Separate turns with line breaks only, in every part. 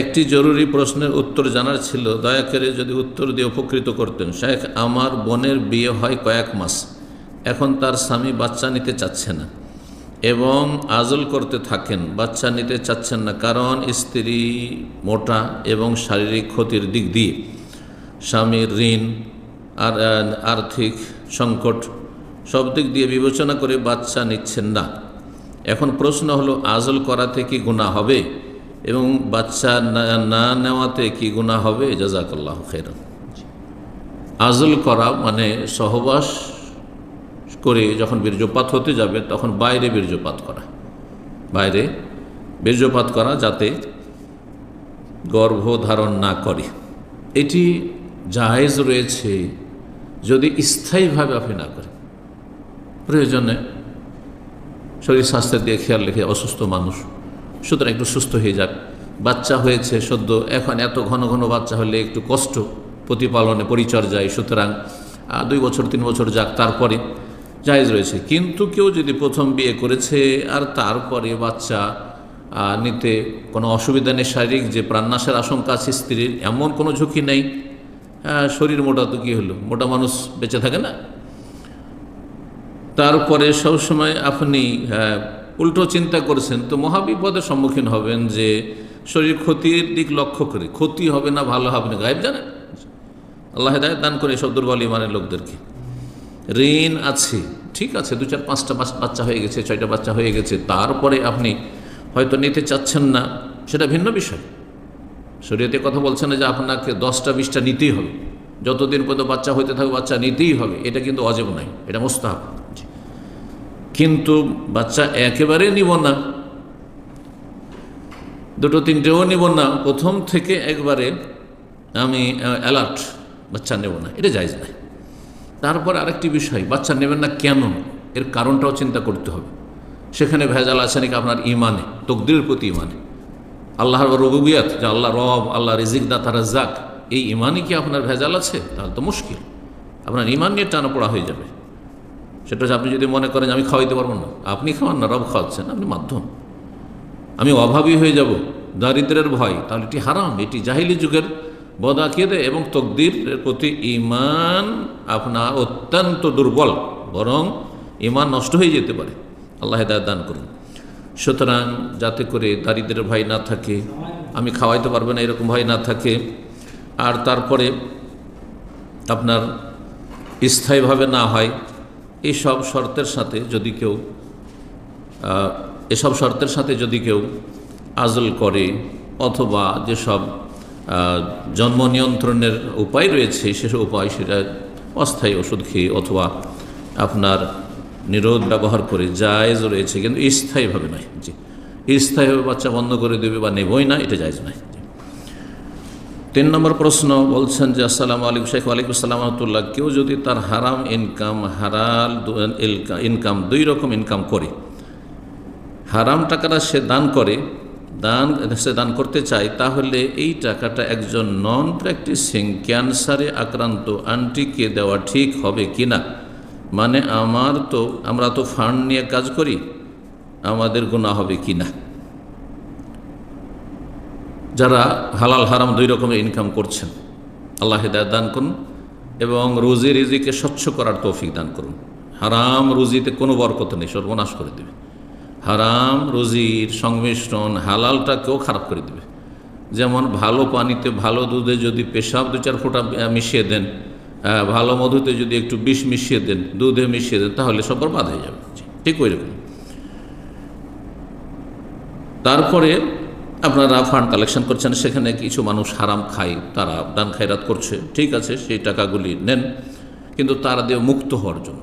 একটি জরুরি প্রশ্নের উত্তর জানার ছিল, দয়া করে যদি উত্তর দিয়ে উপকৃত করতেন। শেখ আমার বোনের বিয়ে হয় কয়েক মাস, এখন তার স্বামী বাচ্চা নিতে চাচ্ছে না এবং আজল করতে থাকেন, বাচ্চা নিতে চাচ্ছেন না কারণ স্ত্রী মোটা এবং শারীরিক ক্ষতির দিক দিয়ে। স্বামীর ঋণ, আর, আর্থিক সংকট, সব দিক দিয়ে বিবেচনা করে বাচ্চা নিচ্ছেন না। এখন প্রশ্ন হলো, আজল করাতে কি গুণা হবে? এবং বাচ্চা না নেওয়াতে কি গুণা হবে? জাজাকাল্লাহ খের আজল করা মানে সহবাস করে যখন বীর্যপাত হতে যাবে, তখন বাইরে বীর্যপাত করা। বাইরে বীর্যপাত করা যাতে গর্ভ ধারণ না করে। এটি জায়েজ রয়েছে যদি স্থায়ীভাবে আপনি না করেন। প্রয়োজনে শরীর স্বাস্থ্যের দিয়ে খেয়াল রেখে অসুস্থ মানুষ। সুতরাং একটু সুস্থ হয়ে যাক। বাচ্চা হয়েছে সদ্য, এখন এত ঘন ঘন বাচ্চা হলে একটু কষ্ট প্রতিপালনে পরিচর্যায়। সুতরাং দুই বছর, তিন বছর যাক, তারপরে জায়েজ রয়েছে। কিন্তু কেউ যদি প্রথম বিয়ে করেছে আর তারপরে বাচ্চা নিতে কোনো অসুবিধা নেই, শারীরিক যে প্রাণনাশের আশঙ্কা আছে, স্ত্রীর এমন কোনো ঝুঁকি নেই শরীর মোটা তো কী হলো? মোটা মানুষ বেঁচে থাকে না? তারপরে সবসময় আপনি হ্যাঁ, উল্টো চিন্তা করেছেন তো মহাবিপদের সম্মুখীন হবেন যে শরীর ক্ষতির দিক লক্ষ্য করে। ক্ষতি হবে না ভালো হবে না গায়েব জানেন? আল্লাহ হেদায়ত দান করে সব দুর্বল ইমানের লোকদেরকে। ঋণ আছে ঠিক আছে দু চার পাঁচটা বাচ- বাচ্চা হয়ে গেছে ছয়টা বাচ্চা হয়ে গেছে তারপরে আপনি হয়তো নিতে চাচ্ছেন না সেটা ভিন্ন বিষয়। শরীয়তে কথা বলছে না যে আপনাকে দশটা বিশটা নিতেই হবে। যতদিন পর্যন্ত বাচ্চা হইতে থাকবে বাচ্চা নিতেই হবে এটা কিন্তু অজেব নাই এটা মোস্তাহাব। কিন্তু বাচ্চা একেবারে নিব না। দুটো তিনটেও নিব না। প্রথম থেকে একবারে আমি অ্যালার্ট বাচ্চা নেব না। এটা যাইজ নাই। তারপর আরেকটি বিষয়, বাচ্চা নেবেন না কেন? এর কারণটাও চিন্তা করতে হবে। সেখানে ভেজাল আছে নাকি আপনার ইমানে, তকদিরের প্রতি ইমানে? আল্লাহর রবুবিয়াত, যে আল্লাহ রব, আল্লাহ রিজিক দাতা, রাজ্জাক, এই ইমানই কি আপনার ভেজাল আছে? তাহলে তো মুশকিল। আপনার ইমান নিয়ে টানা পড়া হয়ে যাবে। সেটা হচ্ছে আপনি যদি মনে করেন আমি খাওয়াইতে পারব না, আপনি খাওয়ান না, রব খাওয়াচ্ছেন, আপনি মাধ্যম। আমি অভাবী হয়ে যাব, দারিদ্রের ভয়, তাহলে এটি হারাম, এটি জাহিলি যুগের বদাকিদে এবং তকদির প্রতি ইমান আপনার অত্যন্ত দুর্বল, বরং ইমান নষ্ট হয়ে যেতে পারে। আল্লাহ হেদায়ত দান করুন। সুতরাং যাতে করে দারিদ্রের ভয় না থাকে, আমি খাওয়াইতে পারব না, এরকম ভয় না থাকে। আর তারপরে আপনার স্থায়ীভাবে না হয় এইসব শর্তের সাথে যদি কেউ এসব শর্তের সাথে যদি কেউ আজল করে অথবা যেসব জন্ম নিয়ন্ত্রণের উপায় রয়েছে, সেসব উপায় সেটা অস্থায়ী ওষুধ খেয়ে অথবা আপনার নিরোধ ব্যবহার করে জায়েজ রয়েছে, কিন্তু স্থায়ীভাবে নয় জি, স্থায়ীভাবে বাচ্চা বন্ধ করে দেবে বা নেবই না, এটা জায়জ নয়। তিন নম্বর প্রশ্ন বলছেন যে, আসসালামু আলাইকুম শেখ ওয়ালাইকুম আসসালাম রহমতুল্লাহ। কেউ যদি তার হারাম ইনকাম হারাল ইনকাম দুই রকম ইনকাম করে, হারাম টাকাটা সে দান করে, দান সে দান করতে চায়, তাহলে এই টাকাটা একজন নন প্র্যাকটিসিং ক্যান্সারে আক্রান্ত আন্টিকে দেওয়া ঠিক হবে কি না? মানে আমার তো আমরা তো ফান্ড নিয়ে কাজ করি, আমাদের গুণা হবে কি না? যারা হালাল, হারাম দুই রকমের ইনকাম করছেন, আল্লাহ হেদায়ত দান করুন এবং রুজি রিজিকে স্বচ্ছ করার তৌফিক দান করুন। হারাম রুজিতে কোনো বরকত নেই, সর্বনাশ করে দেবে। হারাম রুজির সংমিশ্রণ হালালটাকেও খারাপ করে দেবে। যেমন ভালো পানিতে ভালো দুধে যদি পেশাব দু চার ফোঁটা মিশিয়ে দেন ভালো মধুতে যদি একটু বিষ মিশিয়ে দেন, দুধে মিশিয়ে দেন, তাহলে সব বাদ হয়ে যাবে। ঠিক ওই রকম। তারপরে আপনারা ফান্ড কালেকশন করছেন, সেখানে কিছু মানুষ হারাম খায়, তারা দান খায়রাত করছে। ঠিক আছে, সেই টাকাগুলি নেন, কিন্তু তারা দিয়ে মুক্ত হওয়ার জন্য।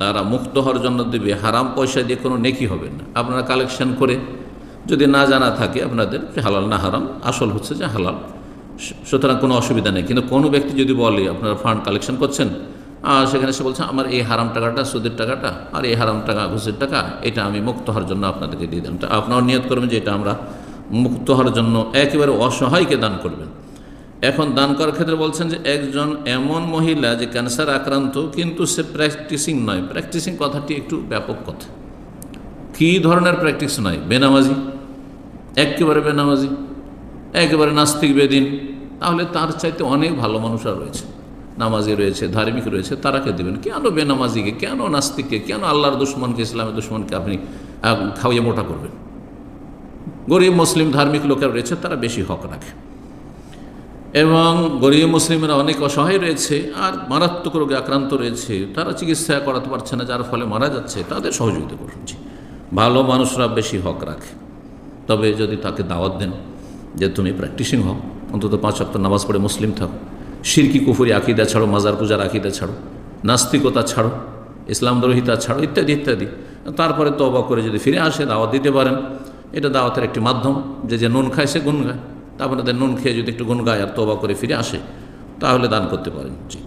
তারা মুক্ত হওয়ার জন্য দেবে, হারাম পয়সা দিয়ে কোনো নেকি হবে না। আপনারা কালেকশন করে যদি না জানা থাকে আপনাদের হালাল না হারাম, আসল হচ্ছে যে হালাল। সুতরাং কোনো অসুবিধা নেই। কিন্তু কোনো ব্যক্তি যদি বলে, আপনারা ফান্ড কালেকশন করছেন? আর সেখানে সে বলছে, আমার এই হারাম টাকাটা, সুদের টাকাটা, আর এই হারাম টাকা, ঘুষের টাকা, এটা আমি মুক্ত হওয়ার জন্য আপনাদেরকে দিয়ে তা আপনারাও নিয়ত করবেন যে এটা আমরা মুক্ত হওয়ার জন্য একেবারে অসহায়কে দান করবেন। এখন দান করার ক্ষেত্রে বলছেন যে একজন এমন মহিলা যে ক্যান্সার আক্রান্ত কিন্তু সে প্র্যাকটিসিং নয়। প্র্যাকটিসিং কথাটি একটু ব্যাপক কথা। কী ধরনের প্র্যাকটিস নয়? বেনামাজি। একেবারে বেনামাজি। একেবারে নাস্তিক বেদিন। তাহলে তার চাইতে অনেক ভালো মানুষরা রয়েছে। নামাজি রয়েছে ধার্মিক রয়েছে তারাকে দেবেন। কেন বেনামাজিকে? কেন নাস্তিককে? কেন আল্লাহর দুশ্মনকে ইসলামের দুশ্মনকে আপনি আহ, খাওয়িয়ে মোটা করবেন? গরিব মুসলিম ধার্মিক লোকেরা রয়েছে, তারা বেশি হক রাখে। এবং গরিব মুসলিমেরা অনেক অসহায় রয়েছে, আর মারাত্মক রোগে আক্রান্ত রয়েছে, তারা চিকিৎসা করাতে পারছে না, যার ফলে মারা যাচ্ছে, তাদের সহযোগিতা করুন ভালো মানুষরা বেশি হক রাখে। তবে যদি তাকে দাওয়াত দেন যে তুমি প্র্যাকটিসিং হও, অন্তত পাঁচ সপ্তাহ নামাজ পড়ে মুসলিম থাকো, সিরকি, কুফুরি, আকিদা ছাড়ো, মাজার পূজার আকিদা ছাড়ো, নাস্তিকতা ছাড়ো, ইসলাম দ্রোহিতা ছাড়ো, ইত্যাদি ইত্যাদি, তারপরে তবা করে যদি ফিরে আসে, দাওয়াত দিতে পারেন এটা দাওয়াতের একটি মাধ্যম, যে যে নুন খায় সে গুন গায়। তারপরে নুন খেয়ে যদি একটু গুন গায় আর তোবা করে ফিরে আসে, তাহলে দান করতে পারেন। জি।